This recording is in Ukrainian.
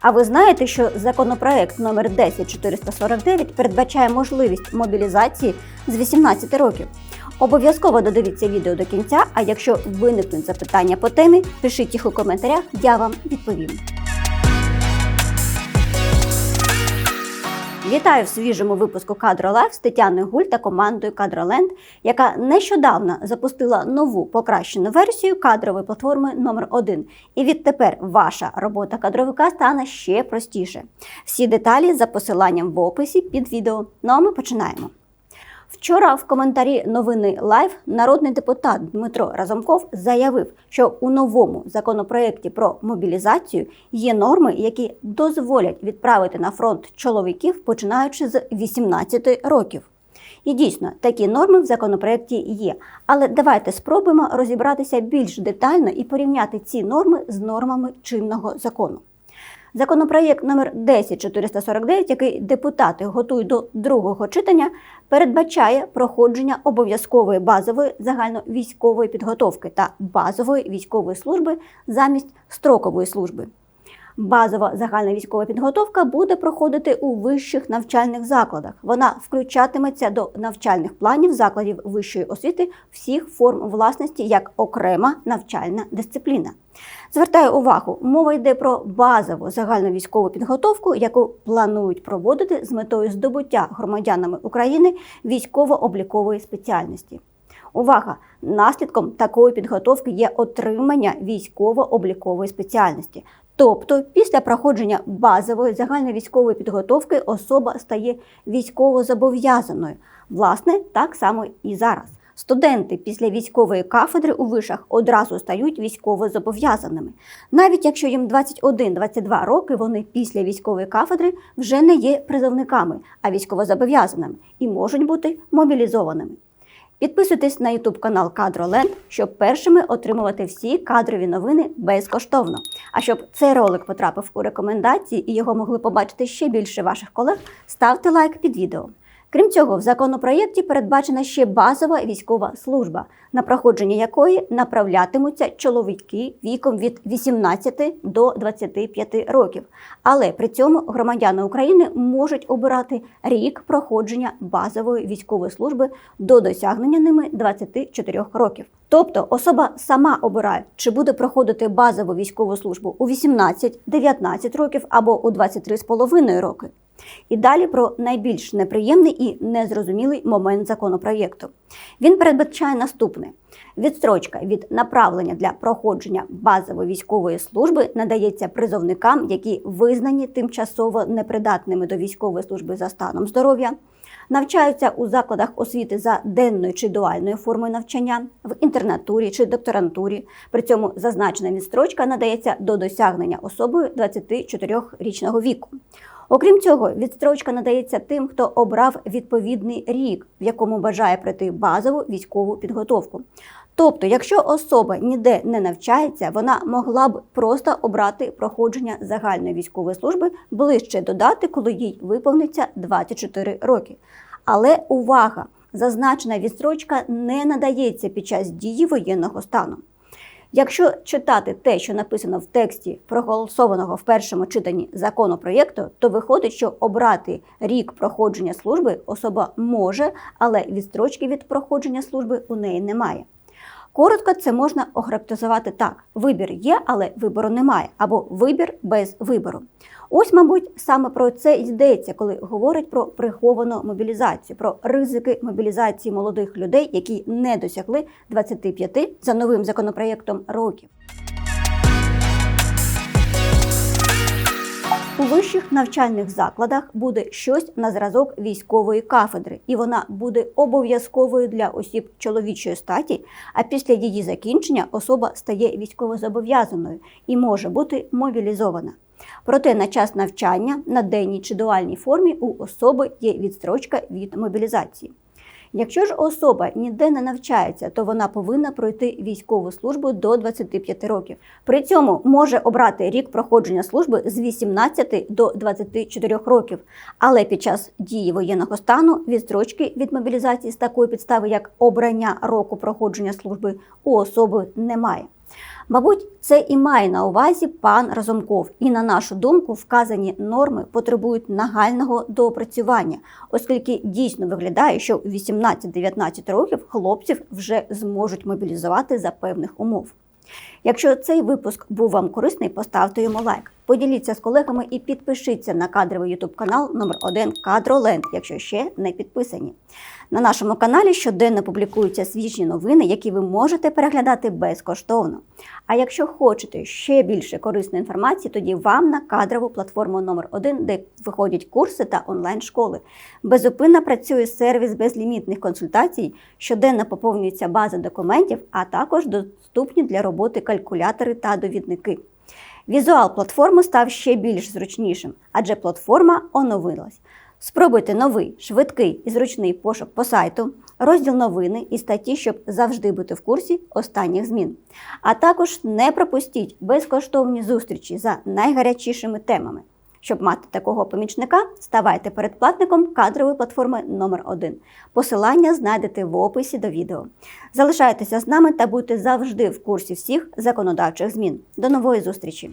А ви знаєте, що законопроект номер 10449 передбачає можливість мобілізації з 18 років? Обов'язково додивіться відео до кінця, а якщо виникнуть запитання по темі, пишіть їх у коментарях, я вам відповім. Вітаю в свіжому випуску Кадро Лайф з Тетяною Гуль та командою Кадроленд, яка нещодавно запустила нову покращену версію кадрової платформи номер 1 І відтепер ваша робота кадровика стане ще простіше. Всі деталі за посиланням в описі під відео. Ну а ми починаємо. Вчора в коментарі новини Лайв народний депутат Дмитро Разумков заявив, що у новому законопроєкті про мобілізацію є норми, які дозволять відправити на фронт чоловіків, починаючи з 18 років. І дійсно, такі норми в законопроєкті є. Але давайте спробуємо розібратися більш детально і порівняти ці норми з нормами чинного закону. Законопроєкт номер 10449, який депутати готують до другого читання, передбачає проходження обов'язкової базової загальновійськової підготовки та базової військової служби замість строкової служби. Базова загальна військова підготовка буде проходити у вищих навчальних закладах. Вона включатиметься до навчальних планів закладів вищої освіти всіх форм власності як окрема навчальна дисципліна. Звертаю увагу, мова йде про базову загальну військову підготовку, яку планують проводити з метою здобуття громадянами України військово-облікової спеціальності. Увага! Наслідком такої підготовки є отримання військово-облікової спеціальності. Тобто, після проходження базової загальновійськової підготовки особа стає військово зобов'язаною. Власне, так само і зараз. Студенти після військової кафедри у вишах одразу стають військово зобов'язаними. Навіть якщо їм 21-22 роки, вони після військової кафедри вже не є призовниками, а військовозобов'язаними і можуть бути мобілізованими. Підписуйтесь на YouTube канал Кадроленд, щоб першими отримувати всі кадрові новини безкоштовно. А щоб цей ролик потрапив у рекомендації і його могли побачити ще більше ваших колег, ставте лайк під відео. Крім цього, в законопроєкті передбачена ще базова військова служба, на проходження якої направлятимуться чоловіки віком від 18 до 25 років. Але при цьому громадяни України можуть обирати рік проходження базової військової служби до досягнення ними 24 років. Тобто особа сама обирає, чи буде проходити базову військову службу у 18-19 років або у 23,5 роки. І далі про найбільш неприємний і незрозумілий момент законопроєкту. Він передбачає наступне: відстрочка від направлення для проходження базової військової служби надається призовникам, які визнані тимчасово непридатними до військової служби за станом здоров'я. Навчаються у закладах освіти за денною чи дуальною формою навчання, в інтернатурі чи докторантурі. При цьому зазначена відстрочка надається до досягнення особою 24-річного віку. Окрім цього, відстрочка надається тим, хто обрав відповідний рік, в якому бажає пройти базову військову підготовку. Тобто, якщо особа ніде не навчається, вона могла б просто обрати проходження загальної військової служби ближче до дати, коли їй виповниться 24 роки. Але увага! Зазначена відстрочка не надається під час дії воєнного стану. Якщо читати те, що написано в тексті проголосованого в першому читанні законопроєкту, то виходить, що обрати рік проходження служби особа може, але відстрочки від проходження служби у неї немає. Коротко, це можна охарактеризувати так: вибір є, але вибору немає, або вибір без вибору. Ось, мабуть, саме про це йдеться, коли говорять про приховану мобілізацію, про ризики мобілізації молодих людей, які не досягли 25 за новим законопроєктом років. У вищих навчальних закладах буде щось на зразок військової кафедри, і вона буде обов'язковою для осіб чоловічої статі. А після її закінчення особа стає військовозобов'язаною і може бути мобілізована. Проте на час навчання на денній чи дуальній формі у особи є відстрочка від мобілізації. Якщо ж особа ніде не навчається, то вона повинна пройти військову службу до 25 років. При цьому може обрати рік проходження служби з 18 до 24 років. Але під час дії воєнного стану відстрочки від мобілізації з такої підстави, як обрання року проходження служби, у особи немає. Мабуть, це і має на увазі пан Разумков, і на нашу думку, вказані норми потребують нагального доопрацювання, оскільки дійсно виглядає, що у 18-19 років хлопців вже зможуть мобілізувати за певних умов. Якщо цей випуск був вам корисний, поставте йому лайк. Поділіться з колегами і підпишіться на кадровий ютуб канал номер 1 Кадроленд, якщо ще не підписані. На нашому каналі щоденно публікуються свіжі новини, які ви можете переглядати безкоштовно. А якщо хочете ще більше корисної інформації, тоді вам на кадрову платформу номер 1 де виходять курси та онлайн-школи. Безупинно працює сервіс безлімітних консультацій, щоденно поповнюється база документів, а також доступні для роботи калькулятори та довідники. Візуал платформи став ще більш зручнішим, адже платформа оновилась. Спробуйте новий, швидкий і зручний пошук по сайту, розділ новини і статті, щоб завжди бути в курсі останніх змін. А також не пропустіть безкоштовні зустрічі за найгарячішими темами. Щоб мати такого помічника, ставайте передплатником кадрової платформи номер 1 Посилання знайдете в описі до відео. Залишайтеся з нами та будьте завжди в курсі всіх законодавчих змін. До нової зустрічі!